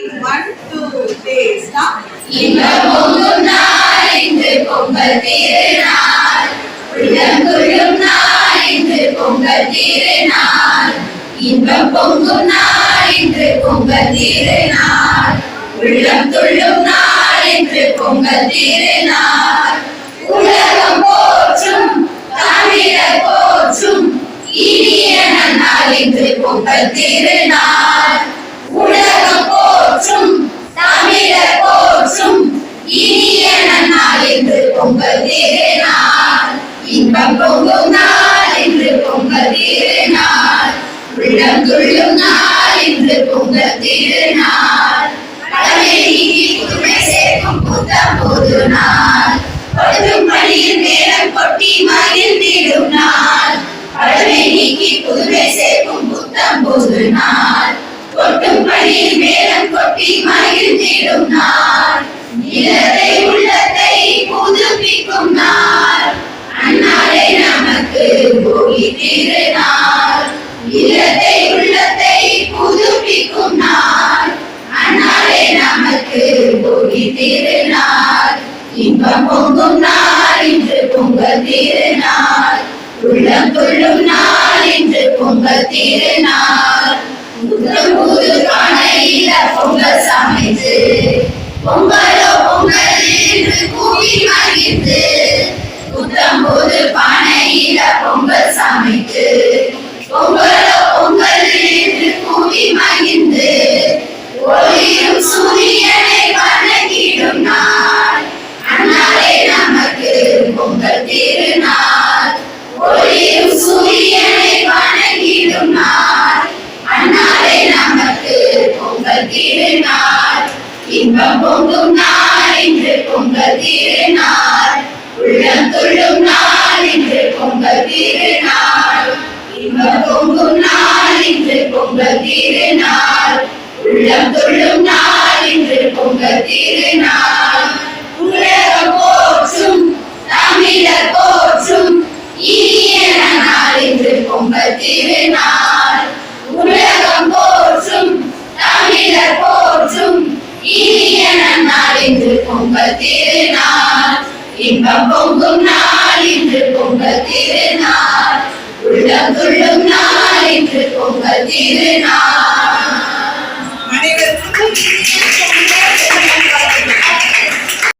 One, two, three, stop. இன்பம் பொங்கும் நாள் இன்று பொங்கல் திருநாள் உள்ளம் துள்ளும் நாள் இன்று பொங்கல் திருநாள் இன்பம் பொங்கும் நாள் இன்று பொங்கல் திருநாள் உள்ளம் துள்ளும் நாள் இன்று பொங்கல் திருநாள் உலகம் போற்றும் தமிழர் போற்றும் இனிய நன்னாள் இன்று பொங்கல் திருநாள் உலகம் போற்றும். தமிழர் போற்றும். இனிய நன்னாள் என்று பொங்கல் திருநாள் இன்பம் பொங்கும் நாள் என்று பொங்கல் திருநாள் உள்ளம் துள்ளும் நாள் என்று பொங்கல் திருநாள் கடமை புதுமை சேர்க்கும் புத்தம் புது நாள். படுத்தும் பணியில் மேலம் கொட்டி மயில் மகிழ்ந்திடும் நாள். நிலத்தை உள்ளத்தை புதுப்பிக்கும் நாள். அன்னாலே நமக்கு போகி திருநாள் இல்லத்தை உள்ளத்தை புதுப்பிக்கும் நாள். அன்னாலே நமக்கு போகி திருநாள் இன்பம் பொங்கும் நாள் இன்று பொங்கல் திருநாள் உள்ளம் கொள்ளும் நாள் இன்று பொங்கல் திருநாள் புத்தம் புது பானையில பானையில பொங்கல் சமைத்து பொங்கலோ பொங்கல் என்று கூவி மகிழ்ந்து ஒளியும் சூரியனை வணங்கிடும் நாள். அண்ணாலே நமக்கு பொங்கல் திருநாள். ஒளியும் சூரியனை வணங்கிடும் நாள். அண்ணாலே நமக்கு பொங்கல் திருநாள். இன்பம் பொங்கும் நாள் என்று பொங்கல் திருநாள். உள்ளம் துள்ளும் நாள் பொங்கும் நாள் இன்று பொங்கல் திருநாள் உள்ளம் துள்ளும் நாள் இன்று பொங்கல் திருநாள் உலகம் போற்றும் தமிழர் போற்றும் இனிய நாள் இன்று பொங்கல் திருநாள் உலகம் போற்றும் தமிழர் போற்றும் இனிய நாள் இன்று பொங்கல் திருநாள் இன்பம் பொங்கும் நாள் இன்று பொங்கல் திருநாள் உங்கள் திருநாள்